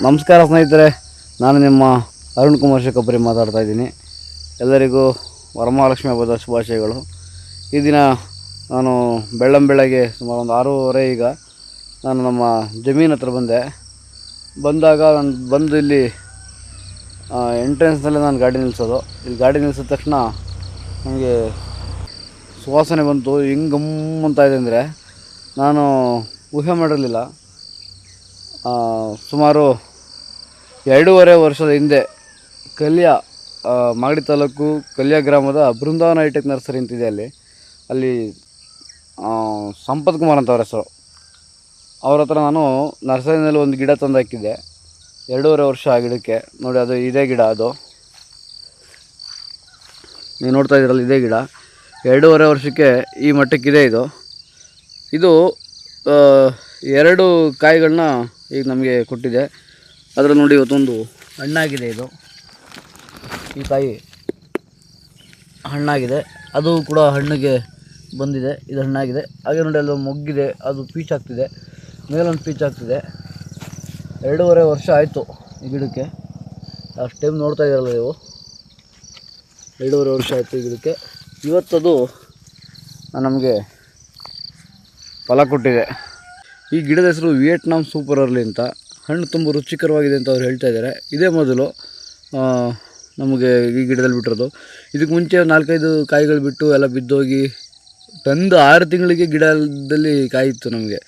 ನಮಸ್ಕಾರ ಸ್ನೇಹಿತರೆ, ನಾನು ನಿಮ್ಮ ಅರುಣ್ ಕುಮಾರ್ ಶಕಪುರಿ ಮಾತಾಡ್ತಾ ಇದ್ದೀನಿ. ಎಲ್ಲರಿಗೂ ವರಮಹಾಲಕ್ಷ್ಮಿ ಹಬ್ಬದ ಶುಭಾಶಯಗಳು. ಈ ದಿನ ನಾನು ಬೆಳ್ಳಂ ಬೆಳಗ್ಗೆ ಸುಮಾರು ಒಂದು ಆರೂವರೆ ಈಗ ನಾನು ನಮ್ಮ ಜಮೀನ್ ಹತ್ರ ಬಂದೆ. ಬಂದಾಗ ನಾನು ಬಂದು ಇಲ್ಲಿ ಎಂಟ್ರೆನ್ಸ್ನಲ್ಲೇ ನಾನು ಗಾಡಿ ನಿಲ್ಲಿಸೋದು ಇಲ್ಲಿ ಗಾಡಿ ನಿಲ್ಲಿಸಿದ ತಕ್ಷಣ ನನಗೆ ಸುವಾಸನೆ ಬಂತು. ಹಿಂಗೆ ಗಮ್ ಅಂತ ಇದೆ ಅಂದರೆ ನಾನು ಊಹೆ ಮಾಡಿರಲಿಲ್ಲ. ಸುಮಾರು ಎರಡೂವರೆ ವರ್ಷದ ಹಿಂದೆ ಕಲ್ಯ ಮಾಗಡಿ ತಾಲೂಕು ಕಲ್ಯ ಗ್ರಾಮದ ಬೃಂದಾವನ ಹೈಟೆಕ್ ನರ್ಸರಿ ಅಂತಿದೆ ಅಲ್ಲಿ. ಅಲ್ಲಿ ಸಂಪತ್ ಕುಮಾರ್ ಅಂತ ಅವ್ರ ಹೆಸರು. ಅವ್ರ ಹತ್ರ ನಾನು ನರ್ಸರಿನಲ್ಲಿ ಒಂದು ಗಿಡ ತಂದು ಹಾಕಿದ್ದೆ ಎರಡೂವರೆ ವರ್ಷ ಆ ಗಿಡಕ್ಕೆ ನೋಡಿ, ಅದು ಇದೇ ಗಿಡ ಅದು. ನೀವು ನೋಡ್ತಾ ಇದ್ದೀರಲ್ಲ, ಇದೇ ಗಿಡ. ಎರಡೂವರೆ ವರ್ಷಕ್ಕೆ ಈ ಮಟ್ಟಕ್ಕಿದೆ ಇದು. ಇದು ಎರಡು ಕಾಯಿಗಳನ್ನ ಈಗ ನಮಗೆ ಕೊಟ್ಟಿದೆ. ಅದರಲ್ಲಿ ನೋಡಿ ಇವತ್ತೊಂದು ಹಣ್ಣಾಗಿದೆ ಇದು. ಈ ಕಾಯಿ ಹಣ್ಣಾಗಿದೆ. ಅದು ಕೂಡ ಹಣ್ಣಿಗೆ ಬಂದಿದೆ. ಇದು ಹಣ್ಣಾಗಿದೆ. ಹಾಗೆ ನೋಡಿ ಅಲ್ಲಿ ಮೊಗ್ಗಿದೆ. ಅದು ಪೀಚ್ ಆಗ್ತಿದೆ. ಮೇಲೊಂದು ಪೀಚ್ ಆಗ್ತಿದೆ. ಎರಡೂವರೆ ವರ್ಷ ಆಯಿತು ಈ ಗಿಡಕ್ಕೆ. ಅಷ್ಟು ಟೈಮ್ ನೋಡ್ತಾ ಇದ್ದಾರಲ್ಲ ನೀವು? ಎರಡೂವರೆ ವರ್ಷ ಆಯಿತು ಈ ಗಿಡಕ್ಕೆ. ಇವತ್ತದು ನಮಗೆ ಫಲ ಕೊಟ್ಟಿದೆ. ಈ ಗಿಡದ ಹೆಸರು ವಿಯೆಟ್ನಾಂ ಸೂಪರ್ ಅರ್ಲಿ ಅಂತ, ಹಣ್ಣು ತುಂಬ ರುಚಿಕರವಾಗಿದೆ ಅಂತ ಅವ್ರು ಹೇಳ್ತಾ ಇದ್ದಾರೆ. ಇದೇ ಮೊದಲು ನಮಗೆ ಈ ಗಿಡದಲ್ಲಿ ಬಿಟ್ಟಿರೋದು. ಇದಕ್ಕೆ ಮುಂಚೆ ನಾಲ್ಕೈದು ಕಾಯಿಗಳು ಬಿಟ್ಟು ಎಲ್ಲ ಬಿದ್ದೋಗಿ ತಂದು ಆರು ತಿಂಗಳಿಗೆ ಗಿಡದಲ್ಲಿ ಕಾಯಿತ್ತು ನಮಗೆ.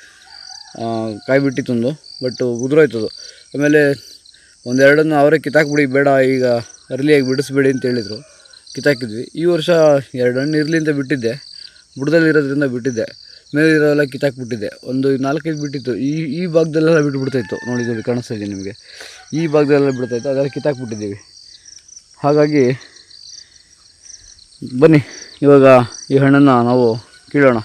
ಕಾಯಿ ಬಿಟ್ಟಿತ್ತೊಂದು ಬಟ್ ಉದುರೋಯ್ತದು. ಆಮೇಲೆ ಒಂದೆರಡನ್ನು ಅವರೇ ಕಿತ್ತಾಕ್ಬಿಡಿ, ಬೇಡ, ಈಗ ಅರ್ಲಿಯಾಗಿ ಬಿಡಿಸ್ಬೇಡಿ ಅಂತ ಹೇಳಿದರು. ಕಿತ್ತಾಕಿದ್ವಿ. ಈ ವರ್ಷ ಎರಡು ಹಣ್ಣು ಇರಲಿ ಅಂತ ಬಿಟ್ಟಿದ್ದೆ. ಬುಡದಲ್ಲಿರೋದ್ರಿಂದ ಬಿಟ್ಟಿದ್ದೆ. ಮೇಲೆ ಇರೋಲ್ಲ ಕಿತ್ತಾಕ್ಬಿಟ್ಟಿದ್ದೆ ಒಂದು ನಾಲ್ಕೈದು ಬಿಟ್ಟಿತ್ತು ಈ ಈ ಭಾಗದಲ್ಲೆಲ್ಲ ಬಿಟ್ಟು ಬಿಡ್ತಾಯಿತ್ತು ನೋಡಿ ನೋಡಿ, ಕಾಣಿಸ್ತಾ ಇದೆ ನಿಮಗೆ. ಈ ಭಾಗದಲ್ಲೆಲ್ಲ ಬಿಡ್ತಾಯಿತ್ತು. ಅದೆಲ್ಲ ಕಿತ್ತಾಕ್ಬಿಟ್ಟಿದ್ದೀವಿ. ಹಾಗಾಗಿ, ಬನ್ನಿ, ಇವಾಗ ಈ ಹಣ್ಣನ್ನು ನಾವು ಕೀಳೋಣ.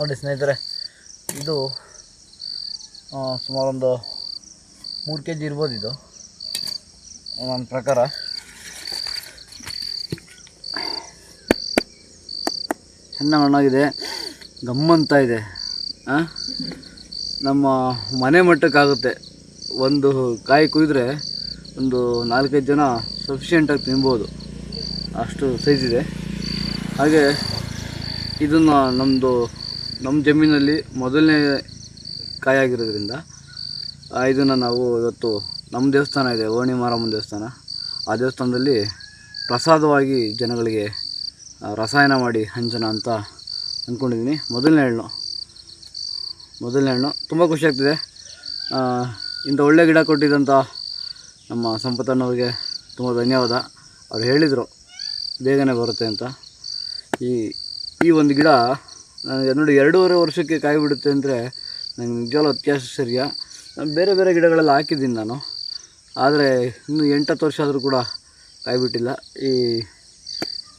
ನೋಡಿ ಸ್ನೇಹಿತರೆ, ಇದು ಸುಮಾರೊಂದು ಮೂರು ಕೆ ಜಿ ಇರ್ಬೋದು ಇದು. ನನ್ನ ಪ್ರಕಾರ. ಚೆನ್ನಾಗಿ ಹಣ್ಣಾಗಿದೆ ಗಮ್ಮಂತ ಇದೆ? ನಮ್ಮ ಮನೆ ಮಟ್ಟಕ್ಕಾಗುತ್ತೆ. ಒಂದು ಕಾಯಿ ಕುಯ್ದರೆ ಒಂದು ನಾಲ್ಕೈದು ಜನ ಸಫಿಷಿಯೆಂಟಾಗಿ ತಿನ್ಬೋದು. ಅಷ್ಟು ಸೈಜ್ ಇದೆ. ಹಾಗೆ ಇದನ್ನು ನಮ್ಮದು ನಮ್ಮ ಜಮೀನಲ್ಲಿ ಮೊದಲನೇ ಕಾಯಾಗಿರೋದ್ರಿಂದ ಇದನ್ನು ನಾವು ಇವತ್ತು ನಮ್ಮ ದೇವಸ್ಥಾನ ಇದೆ ಓಣಿ ಮಾರಮ್ಮನ ದೇವಸ್ಥಾನ. ಆ ದೇವಸ್ಥಾನದಲ್ಲಿ ಪ್ರಸಾದವಾಗಿ ಜನಗಳಿಗೆ ರಸಾಯನ ಮಾಡಿ ಹಂಚೋಣ ಅಂತ ಅಂದ್ಕೊಂಡಿದ್ದೀನಿ ಮೊದಲನೇ ಹಣ್ಣು. ಮೊದಲನೇ ಹಣ್ಣು. ತುಂಬ ಖುಷಿ ಆಗ್ತಿದೆ. ಆ, ಇಂಥ ಒಳ್ಳೆ ಗಿಡ ಕೊಟ್ಟಿದ್ದಂಥ ನಮ್ಮ ಸಂಪತ್ತಣ್ಣವ್ರಿಗೆ ತುಂಬ ಧನ್ಯವಾದ. ಅವ್ರು ಹೇಳಿದರು ಬೇಗನೆ ಬರುತ್ತೆ ಅಂತ. ಈ ಈ ಒಂದು ಗಿಡ ನನಗೆ ನೋಡಿ ಎರಡೂವರೆ ವರ್ಷಕ್ಕೆ ಕಾಯಿ ಬಿಡುತ್ತೆ ಅಂದರೆ ನನಗೆ ನಿಜವಾಗ್ಲೂ ಅತ್ಯಾಶ್ಚರ್ಯ ನಾನು ಬೇರೆ ಬೇರೆ ಗಿಡಗಳೆಲ್ಲ ಹಾಕಿದ್ದೀನಿ ನಾನು. ಆದರೆ ಇನ್ನೂ ಎಂಟತ್ತು ವರ್ಷ ಆದರೂ ಕೂಡ ಕಾಯಿ ಬಿಟ್ಟಿಲ್ಲ. ಈ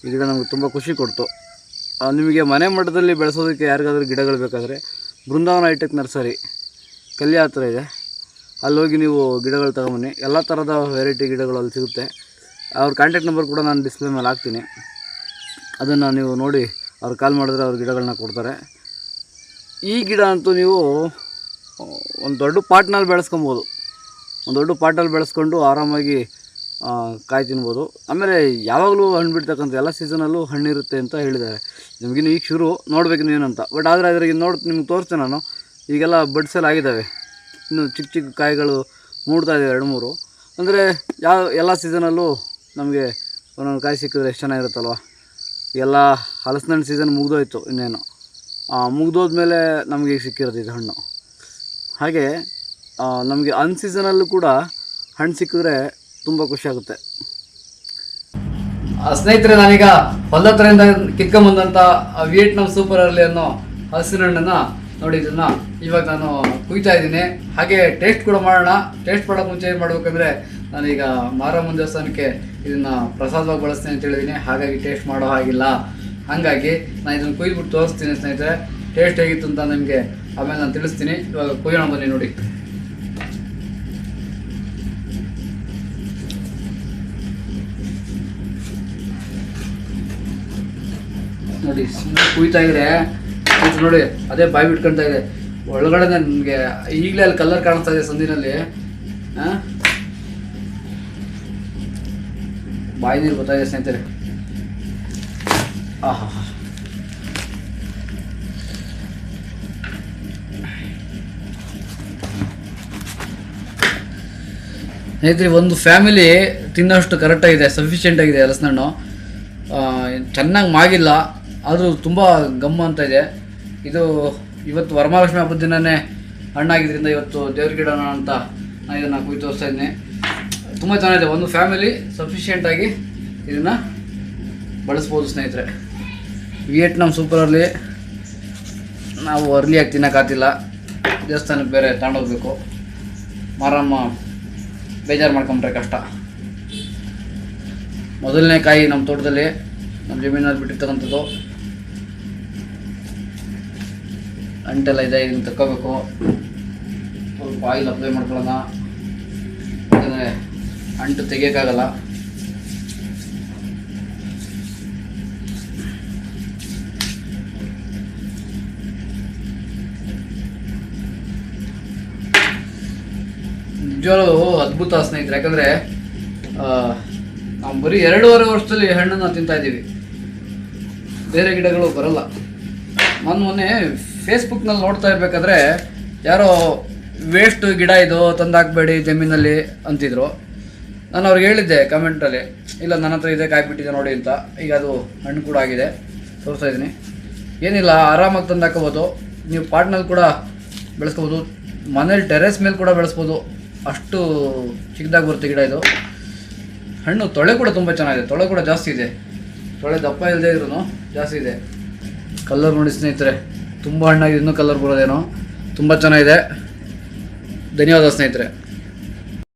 ಈ ಗಿಡ ನಮಗೆ ತುಂಬ ಖುಷಿ ಕೊಡ್ತು. ನಿಮಗೆ ಮನೆ ಮಟ್ಟದಲ್ಲಿ ಬೆಳೆಸೋದಕ್ಕೆ ಯಾರಿಗಾದ್ರೂ ಗಿಡಗಳು ಬೇಕಾದರೆ ಬೃಂದಾವನ ಹೈಟೆಕ್ ನರ್ಸರಿ ಕಲ್ಯ ಹತ್ರ ಇದೆ. ಅಲ್ಲಿ ಹೋಗಿ ನೀವು ಗಿಡಗಳು ತಗೊಂಬನ್ನಿ. ಎಲ್ಲ ಥರದ ವೆರೈಟಿ ಗಿಡಗಳು ಅಲ್ಲಿ ಸಿಗುತ್ತೆ. ಅವ್ರ ಕಾಂಟ್ಯಾಕ್ಟ್ ನಂಬರ್ ಕೂಡ ನಾನು ಡಿಸ್ಪ್ಲೇ ಮೇಲೆ ಹಾಕ್ತೀನಿ. ಅದನ್ನು ನೀವು ನೋಡಿ ಅವ್ರು ಕಾಲ್ ಮಾಡಿದ್ರೆ ಅವ್ರು ಗಿಡಗಳನ್ನ ಕೊಡ್ತಾರೆ. ಈ ಗಿಡ ಅಂತೂ ನೀವು ಒಂದು ದೊಡ್ಡ ಪಾಟ್ನಲ್ಲಿ ಬೆಳೆಸ್ಕೊಬೋದು. ಒಂದು ದೊಡ್ಡ ಪಾಟಲ್ಲಿ ಬೆಳೆಸ್ಕೊಂಡು ಆರಾಮಾಗಿ ಕಾಯಿ ತಿನ್ಬೋದು. ಆಮೇಲೆ ಯಾವಾಗಲೂ ಹಣ್ಣು ಬಿಡ್ತಕ್ಕಂಥ ಎಲ್ಲ ಸೀಸನಲ್ಲೂ ಹಣ್ಣಿರುತ್ತೆ ಅಂತ ಹೇಳಿದ್ದಾರೆ. ನಿಮಗಿನ್ನು ಈಗ ಶುರು, ನೋಡ್ಬೇಕು ನೀವೇನಂತ. ಬಟ್ ಆದರೆ ಅದ್ರಾಗ ನೋಡಿ, ನಿಮ್ಗೆ ತೋರಿಸ್ತೇನೆ ನಾನು. ಈಗೆಲ್ಲ ಬಡ್ಸೆಲ್ಲ ಆಗಿದ್ದಾವೆ. ಇನ್ನು ಚಿಕ್ಕ ಚಿಕ್ಕ ಕಾಯಿಗಳು ಮೂಡ್ತಾ ಇದೆ ಎರಡು ಮೂರು. ಅಂದರೆ ಯಾವ, ಎಲ್ಲ ಸೀಸನಲ್ಲೂ ನಮಗೆ ಒಂದೊಂದು ಕಾಯಿ ಸಿಕ್ಕಿದ್ರೆ ಎಷ್ಟು ಚೆನ್ನಾಗಿರುತ್ತಲ್ವ? ಎಲ್ಲ ಹಲಸಿನಣ್ಣು ಸೀಸನ್ ಮುಗಿದೋಯ್ತು ಇನ್ನೇನು. ಮುಗಿದೋದ್ಮೇಲೆ ನಮಗೆ ಸಿಕ್ಕಿರೋದು ಇದು ಹಣ್ಣು. ಹಾಗೆ ನಮಗೆ ಅನ್ ಸೀಸನಲ್ಲೂ ಕೂಡ ಹಣ್ಣು ಸಿಕ್ಕಿದ್ರೆ ತುಂಬ ಖುಷಿಯಾಗುತ್ತೆ ಸ್ನೇಹಿತರೆ, ನಾನೀಗ ಹೊಲ ಹತ್ರದಿಂದ ಕಿತ್ಕೊಂಬಂದಂಥ ವಿಯೆಟ್ನಾಂ ಸೂಪರ್ ಅರ್ಲಿ ಅನ್ನೋ ಹಸಿರು ಹಣ್ಣನ್ನು ನೋಡಿ ಇದನ್ನ ಇವಾಗ ನಾನು ಕುಯ್ತಾ ಇದ್ದೀನಿ. ಹಾಗೆ ಟೇಸ್ಟ್ ಕೂಡ ಮಾಡೋಣ. ಟೇಸ್ಟ್ ಮಾಡೋಕ್ಕೆ ಮುಂಚೆ ಏನು ಮಾಡ್ಬೇಕಂದ್ರೆ ನಾನೀಗ ಮಾರಮ್ಮನ ದೇವಸ್ಥಾನಕ್ಕೆ ಇದನ್ನ ಪ್ರಸಾದವಾಗಿ ಬಳಸ್ತೀನಿ ಅಂತ ಹೇಳಿದ್ದೀನಿ ಹಾಗಾಗಿ ಟೇಸ್ಟ್ ಮಾಡೋ ಹಾಗಿಲ್ಲ. ಹಾಗಾಗಿ ನಾನು ಇದನ್ನು ಕುಯ್ದುಬಿಟ್ಟು ತೋರಿಸ್ತೀನಿ ಸ್ನೇಹಿತರೆ. ಟೇಸ್ಟ್ ಹೇಗಿತ್ತು ಅಂತ ನಿಮಗೆ ಆಮೇಲೆ ನಾನು ತಿಳಿಸ್ತೀನಿ. ಇವಾಗ ಕುಯ್ಯೋಣ ಬನ್ನಿ ನೋಡಿ. ನೋಡಿ ಸುಮ್ಮನೆ ಕುಯ್ತಾ ಇದ್ರೆ ಇದು ನೋಡಿ, ಅದೇ ಬಾಯಿ ಬಿಟ್ಕೊಳ್ತಾ ಇದೆ. ಒಳಗಡೆ ನಿಮಗೆ ಈಗಲೇ ಅಲ್ಲಿ ಕಲರ್ ಕಾಣಿಸ್ತಾ ಇದೆ ಸಂದಿನಲ್ಲಿ. ಆ? ಬಾಯಿ ನೀರು ಗೊತ್ತಾಗಿದೆ ಸ್ನೇಹಿತರೆ. ಆಹಾ ಸ್ನೇಹಿತರೆ, ಒಂದು ಫ್ಯಾಮಿಲಿ ತಿನ್ನೋಷ್ಟು ಕರೆಕ್ಟಾಗಿದೆ ಸಫಿಷಿಯೆಂಟ್ ಆಗಿದೆ ಹಲಸಿನಣ್ಣು ಚೆನ್ನಾಗಿ ಮಾಗಿಲ್ಲ, ಆದರೂ ತುಂಬ ಗಮ್ಮ ಅಂತ ಇದೆ. ಇದು ಇವತ್ತು ವರಮಹಾಲಕ್ಷ್ಮಿ ಹಬ್ಬದ ದಿನವೇ ಹಣ್ಣಾಗಿದ್ದರಿಂದ ಇವತ್ತು ದೇವ್ರ ಅಂತ ನಾನು ಇದನ್ನು ಕುಯ್ ತೋರಿಸ್ತಾ ಇದ್ದೀನಿ. ತುಂಬ ಚೆನ್ನಾಗಿದೆ. ಒಂದು ಫ್ಯಾಮಿಲಿ ಸಫಿಷಿಯೆಂಟಾಗಿ ಇದನ್ನು ಬಳಸ್ಬೋದು ಸ್ನೇಹಿತರೆ. ವಿಯೆಟ್ನಾಮ್ ಸೂಪರಲ್ಲಿ ನಾವು ಅರ್ಲಿಯಾಗಿ ತಿನ್ನೋಕ್ಕಾತಿಲ್ಲ ದೇವಸ್ಥಾನಕ್ಕೆ ಬೇರೆ ತಗೊಂಡೋಗ್ಬೇಕು ಮಾರಮ್ಮ ಬೇಜಾರು ಮಾಡ್ಕೊಂಬಿಟ್ರೆ ಕಷ್ಟ. ಮೊದಲನೇ ಕಾಯಿ ನಮ್ಮ ತೋಟದಲ್ಲಿ ನಮ್ಮ ಜಮೀನಲ್ಲಿ ಬಿಟ್ಟಿರ್ತಕ್ಕಂಥದ್ದು ಅಂಟೆಲ್ಲ ಇದೆ, ಇದನ್ನು ತಕ್ಕೋಬೇಕು. ಸ್ವಲ್ಪ ಆಯಿಲ್ ಅಪ್ಲೈ ಮಾಡ್ಕೊಳ್ಳೋಣ. ಯಾಕಂದರೆ ಅಂಟು ತೆಗಿಯಕ್ಕಾಗಲ್ಲ. ನಿಜವಾಗ್ಲೂ ಅದ್ಭುತ ಸ್ನೇಹಿತರೆ, ಯಾಕಂದರೆ ನಾವು ಬರೀ ಎರಡೂವರೆ ವರ್ಷದಲ್ಲಿ ಹಣ್ಣನ್ನು ತಿಂತಾ ಇದ್ದೀವಿ. ಬೇರೆ ಗಿಡಗಳು ಬರಲ್ಲ. ನಾನು ಮೊನ್ನೆ ಫೇಸ್ಬುಕ್ನಲ್ಲಿ ನೋಡ್ತಾ ಇರಬೇಕಾದ್ರೆ, ಯಾರೋ ವೇಸ್ಟ್ ಗಿಡ ಇದು ತಂದಾಕ್ಬೇಡಿ ಜಮೀನಲ್ಲಿ ಅಂತಿದ್ರು. ನಾನು ಅವ್ರಿಗೆ ಹೇಳಿದ್ದೆ ಕಮೆಂಟಲ್ಲಿ ಇಲ್ಲ, ನನ್ನ ಹತ್ರ ಇದೆ ಕಾಯ್ಬಿಟ್ಟಿದೆ ನೋಡಿ ಅಂತ. ಈಗ ಅದು ಹಣ್ಣು ಕೂಡ ಆಗಿದೆ, ತೋರಿಸ್ತಾ ಇದ್ದೀನಿ. ಏನಿಲ್ಲ, ಆರಾಮಾಗಿ ತಂದು ಹಾಕೋಬೋದು ನೀವು ಪಾಟ್ನಲ್ಲಿ ಕೂಡ ಬೆಳೆಸ್ಕೋಬೋದು ಮನೇಲಿ ಟೆರೆಸ್ ಮೇಲೆ ಕೂಡ ಬೆಳೆಸ್ಬೋದು. ಅಷ್ಟು ಚಿಕ್ಕದಾಗಿ ಬರುತ್ತೆ ಗಿಡ ಇದು. ಹಣ್ಣು ತೊಳೆ ಕೂಡ ತುಂಬ ಚೆನ್ನಾಗಿದೆ. ತೊಳೆ ಕೂಡ ಜಾಸ್ತಿ ಇದೆ. ತೊಳೆ ದಪ್ಪ ಇಲ್ಲದೆ ಇದ್ರೂ ಜಾಸ್ತಿ ಇದೆ. ಕಲರ್ ನೋಡಿ ಸ್ನೇಹಿತರೆ, ತುಂಬ ಹಣ್ಣಾಗಿದೆ. ಇನ್ನೂ ಕಲರ್ ಬರೋದೇನೋ. ತುಂಬ ಚೆನ್ನಾಗಿದೆ. ಧನ್ಯವಾದ ಸ್ನೇಹಿತರೆ.